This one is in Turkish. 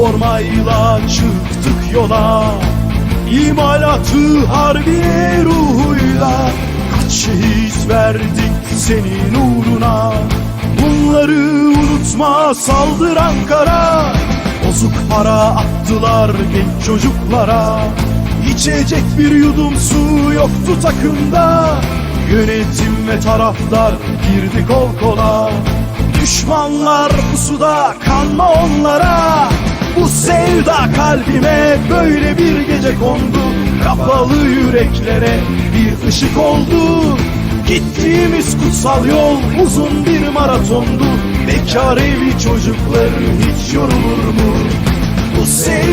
Üniformayla çıktık yola. İmalatı harbiye ruhuyla Kaç şehit verdik senin uğruna. Bunları unutma saldır Ankara. Bozuk para attılar genç çocuklara. İçecek bir yudum su yoktu takımda. Yönetim ve taraftar girdi kol kola. Düşmanlar pusuda kanma onlara Bu sevda kalbime böyle bir gece kondu. Kapalı yüreklere bir ışık oldu. Gittiğimiz kutsal yol uzun bir maratondu. Bekar evi çocukları hiç yorulur mu? Bu sevda